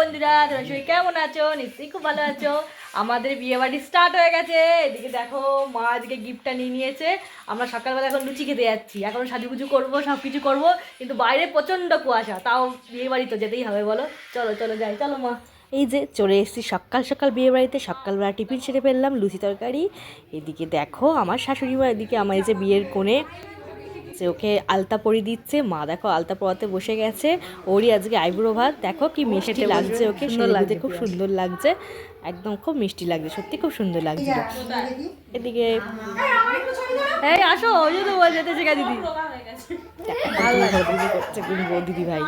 বন্ধুরা, তোমরা সবাই কেমন আছো? নিশ্চয়ই খুব ভালো আছো। আমাদের বিয়ে বাড়ি স্টার্ট হয়ে গেছে। এদিকে দেখো, মা আজকে গিফটটা নিয়ে নিয়েছে। আমরা সকালবেলা এখন লুচি খেতে যাচ্ছি। এখন সাজুগুজু করব সব কিছু করব, কিন্তু বাইরে প্রচণ্ড কুয়াশা। তাও বিয়ে বাড়ি তো যেতেই হবে, বলো। চলো চলো যাই। চলো, মা। এই যে চলে এসেছি সকাল সকাল বিয়ে বাড়িতে সকালবেলা টিফিন সেরে ফেললাম, লুচি তরকারি। এদিকে দেখো, আমার শাশুড়ি মা এদিকে আমার এই যে বিয়ের কোণে সে ওকে আলতা পরিয়ে দিচ্ছে মা দেখো আলতা পরাতে বসে গেছে ওরই আজকে আইব্রো ভাত দেখো কি মিষ্টি লাগছে ওকে সুন্দর লাগছে খুব সুন্দর লাগছে একদম খুব মিষ্টি লাগছে সত্যি খুব সুন্দর লাগছে এদিকে এই আসো ওই জন্য যেতে শেখা দিদি। দিদি ভাই।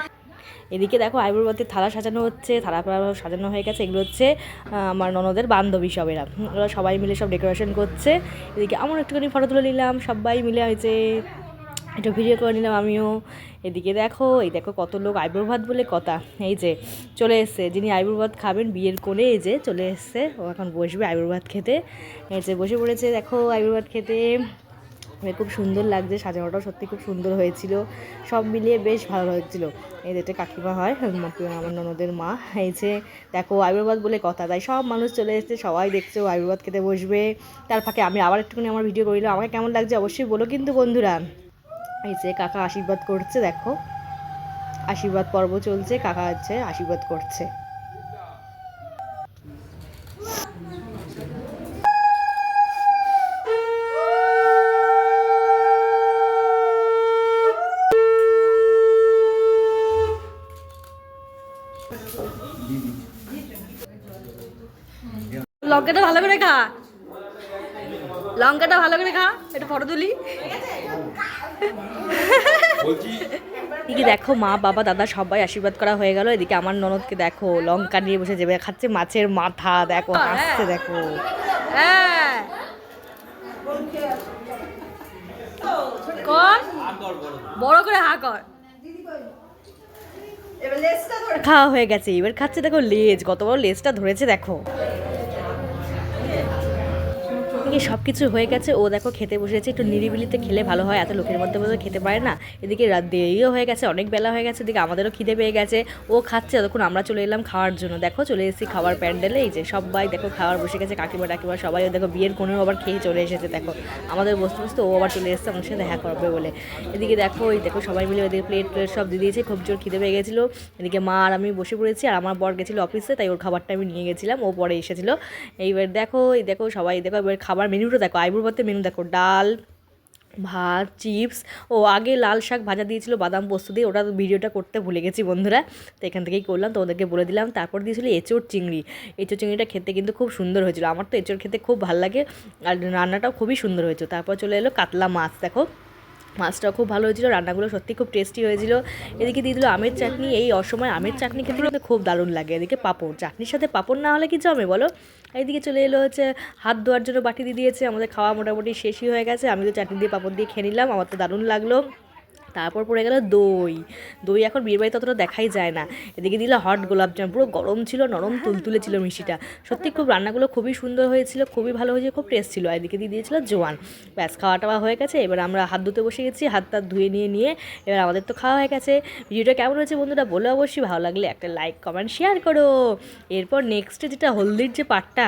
এদিকে দেখো আইব্রো ভাতের থালা সাজানো হচ্ছে থালা সাজানো হয়ে গেছে এগুলো হচ্ছে আমার ননদের বান্ধবী সবেরা। হুম, ওরা সবাই মিলে সব ডেকোরেশন করছে। এদিকে আমার একটুখানি ফটো তুলে নিলাম সবাই মিলে হয়েছে। একটু ভিডিও করে নিলাম, আমিও। এদিকে দেখো, এই দেখো কত লোক আইব্রো ভাত বলে কথা। এই যে, চলে এসছে। যিনি আইব্রো ভাত খাবেন, বিয়ের কোণে এই যে চলে এসছে। ও এখন বসবে আইব্রো ভাত খেতে। এই যে বসে পড়েছে, দেখো আইব্রো ভাত খেতে। খুব সুন্দর লাগছে, সাজানোটাও সত্যি খুব সুন্দর হয়েছিল। সব মিলিয়ে বেশ ভালো হয়েছিল এই যেটা কাকিমা হয় আমার ননদের মা। এই যে, দেখো আয়ুর্বাদ বলে কথা। তাই সব মানুষ চলে এসেছে, সবাই দেখছে আয়ুর্বাদ খেতে বসবে। তার ফাঁকে আমি আবার একটুখানি আমার ভিডিও করিলাম আমাকে কেমন লাগছে অবশ্যই বলো কিন্তু বন্ধুরা। এই যে কাকা আশীর্বাদ করছে, দেখো। আশীর্বাদ পর্ব চলছে, কাকা হচ্ছে আশীর্বাদ করছে। লঙ্কাটা ভালো করে খা। লঙ্কাটা ভালো করে খা, একটু ফটো তুলি। এদিকে দেখো মা বাবা দাদা সবাই আশীর্বাদ করা হয়ে গেল। এদিকে আমার ননদকে দেখো লঙ্কা নিয়ে বসে যাবে খাচ্ছে মাছের মাথা দেখো হাসছে দেখো। হ্যাঁ। বড় করে হা কর। খাওয়া হয়ে গেছে এবার খাচ্ছে দেখো লেজ কত বড় লেজটা ধরেছে দেখো। এদিকে সব কিছু হয়ে গেছে। ও দেখো খেতে বসেছে, একটু নিরিবিলিতে খেলে ভালো হয়, এত লোকের মধ্যে মধ্যে খেতে পারে না। এদিকে রাত দেরিও হয়ে গেছে, অনেক বেলা হয়ে গেছে, এদিকে আমাদেরও খিদে পেয়ে গেছে। ও খাচ্ছে ততক্ষণ আমরা চলে এলাম খাওয়ার জন্য। দেখো চলে এসেছি খাওয়ার প্যান্ডেলে, এই যে সবাই দেখো খাওয়ার বসে গেছে, কাকিমা টাকিমা সবাই দেখো বিয়ের কোনো আবার খেয়ে চলে এসেছে, দেখো। আমাদের বসতে বসতে ও আবার চলে এসেছে, আমার সাথে দেখা করবে বলে। এদিকে দেখো, এই দেখো সবাই মিলে ওদের প্লেট প্লেট সব দিয়ে দিয়েছে, খুব জোর খিদে পেয়ে গেছিল। এদিকে মা আর আমি বসে পড়েছি, আর আমার বর গেছিল অফিসে তাই ওর খাবারটা আমি নিয়ে গেছিলাম, ও পরে এসেছিল। এইবার দেখো, এই দেখো সবাই, দেখো এবার খাবার মেনুটা দেখো, আইবুর ভাতে মেনু দেখো, ডাল, ভাত, চিপস, ও আগে লাল শাক ভাজা দিয়েছিল, বাদাম পোস্ত দিয়ে, ওটা ভিডিওটা করতে ভুলে গেছি বন্ধুরা, তো এখান থেকেই করলাম, তো ওদেরকে বলে দিলাম, তারপর দিয়েছিল এঁচোড় চিংড়ি, এঁচোড় চিংড়িটা খেতে কিন্তু খুব সুন্দর হয়েছিল, আমার তো এঁচোড় খেতে খুব ভালো লাগে, আর রান্নাটাও খুবই সুন্দর হয়েছিল তারপর চলে এলো কাতলা মাছ, দেখো মাছটাও খুব ভালো হয়েছিল, রান্নাগুলো সত্যি খুব টেস্টি হয়েছিল। এদিকে দিয়ে দিল আমের চাটনি, এই অসময় আমের চাটনি খেতে কিন্তু খুব দারুণ লাগে। এদিকে পাপড়, চাটনির সাথে পাপড় না হলে কি জমে বলো? এইদিকে চলে এলো হচ্ছে, হাত ধোয়ার জন্য বাটি দিয়ে দিয়েছে, আমাদের খাওয়া মোটামুটি শেষই হয়ে গেছে। আমি তো চাটনি দিয়ে পাপড় দিয়ে খেয়ে নিলাম, আমার তো দারুণ লাগল। তারপর পড়ে গেল দই। দই এখন বিয়ের বাড়িতে অতটা দেখাই যায় না। এদিকে দিল হট গোলাপজাম পুরো গরম ছিল নরম তুলতুলে ছিল মিষ্টিটা। সত্যি খুব রান্নাগুলো খুবই সুন্দর হয়েছিল খুবই ভালো হয়েছে খুব টেস্ট ছিল। আর এদিকে দিয়ে দিয়েছিল জোয়ান। ব্যাস খাওয়া টাওয়া হয়ে গেছে। এবার আমরা হাত ধুতে বসে গেছি হাত টাত ধুয়ে নিয়ে নিয়ে এবার আমাদের তো খাওয়া হয়ে গেছে। ভিডিওটা কেমন হয়েছে বন্ধুরা বলে অবশ্যই ভালো লাগলে একটা লাইক কমেন্ট শেয়ার করো। এরপর নেক্সটে যেটা হলদির যে পার্টটা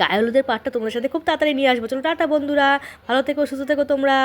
গায়ে হলুদের পার্টটা তোমাদের সাথে খুব তাড়াতাড়ি নিয়ে আসব। চলো টাটা বন্ধুরা। ভালো থেকো সুস্থ থেকো তোমরা।